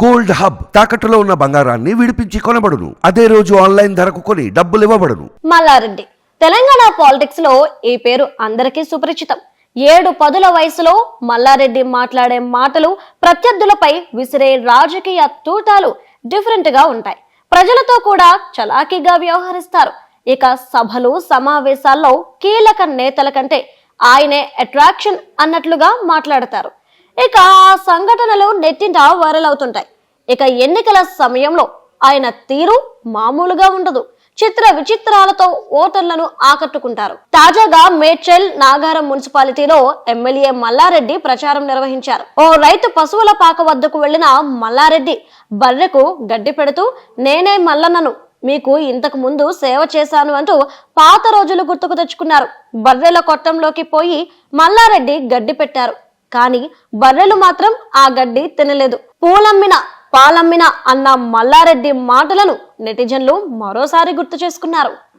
Gold hub తాకట్టులో ఉన్న బంగారాన్ని విడిపించి కొనబడును. అదే రోజు ఆన్లైన్ ధరకు కొని డబ్బులు ఇవ్వబడును. మల్లారెడ్డి తెలంగాణ పాలిటిక్స్లో ఈ పేరు అందరికీ సుపరిచితం. ఏడు పదుల వయసులో మల్లారెడ్డి మాట్లాడే మాటలు ప్రత్యర్థులపై విసిరే రాజకీయ తూటాలు డిఫరెంట్గా ఉంటాయి. ప్రజలతో కూడా చలాకీగా వ్యవహరిస్తారు. ఇక సభలు సమావేశాల్లో కీలక నేతల కంటే ఆయనే అట్రాక్షన్ అన్నట్లుగా మాట్లాడతారు. ఇక ఆ సంఘటనలు నెట్టింట వైరల్ అవుతుంటాయి ఇక ఎన్నికల సమయంలో ఆయన తీరు మామూలుగా ఉండదు. చిత్ర విచిత్రాలతో ఓటర్లను ఆకట్టుకుంటారు. తాజాగా మేడ్చల్ నాగారం మున్సిపాలిటీలో ఎమ్మెల్యే మల్లారెడ్డి ప్రచారం నిర్వహించారు. ఓ రైతు పశువుల పాక వద్దకు వెళ్ళిన మల్లారెడ్డి బర్రెకు గడ్డి పెడుతూ నేనే మల్లన్నను మీకు ఇంతకు ముందు సేవ చేశాను అంటూ పాత రోజులు గుర్తుకు తెచ్చుకున్నారు. బర్రెల కొట్టంలోకి పోయి మల్లారెడ్డి గడ్డి పెట్టారు. కానీ బర్రెలు మాత్రం ఆ గడ్డి తినలేదు. పూలమ్మిన పాలమ్మిన అన్న మల్లారెడ్డి మాటలను నెటిజన్లు మరోసారి గుర్తు చేసుకున్నారు.